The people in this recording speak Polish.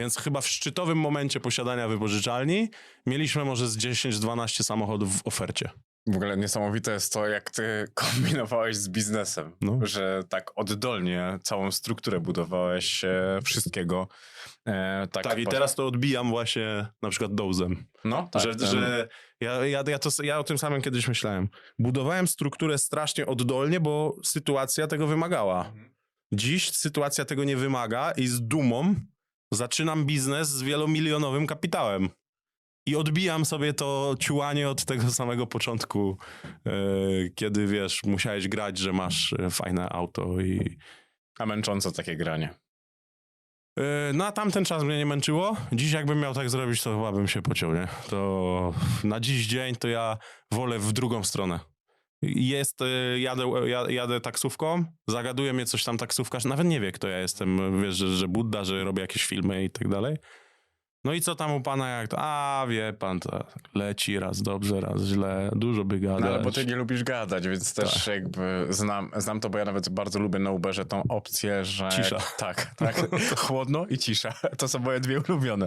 Więc chyba w szczytowym momencie posiadania wypożyczalni mieliśmy może z 10-12 samochodów w ofercie. W ogóle niesamowite jest to, jak ty kombinowałeś z biznesem, No. że tak oddolnie całą strukturę budowałeś e, wszystkiego. E, tak, Tak, i teraz to odbijam właśnie na przykład dozem. no, tak, że, ten- że ja, ja, ja, to, ja o tym samym kiedyś myślałem. Budowałem strukturę strasznie oddolnie, bo sytuacja tego wymagała. Mhm. Dziś sytuacja tego nie wymaga i z dumą zaczynam biznes z wielomilionowym kapitałem. I odbijam sobie to ciułanie od tego samego początku, e, kiedy wiesz, musiałeś grać, że masz e, fajne auto i. A męczące takie granie. E, na tamten czas mnie nie męczyło. Dziś, jakbym miał tak zrobić, to chyba bym się pociął, nie? To na dziś dzień to ja wolę w drugą stronę. Jest, e, jadę, ja- jadę taksówką, zagaduje mnie coś tam taksówkarz, nawet nie wie, kto ja jestem, wiesz, że, że Budda, że robię jakieś filmy i tak dalej. No i co tam u pana, jak to? A, wie pan, to leci raz dobrze, raz źle, dużo by gadać. No, ale bo ty nie lubisz gadać, więc też Tak. jakby znam, znam to, bo ja nawet bardzo lubię na Uberze tą opcję, że... Cisza. Tak, tak. Chłodno i cisza. To są moje dwie ulubione.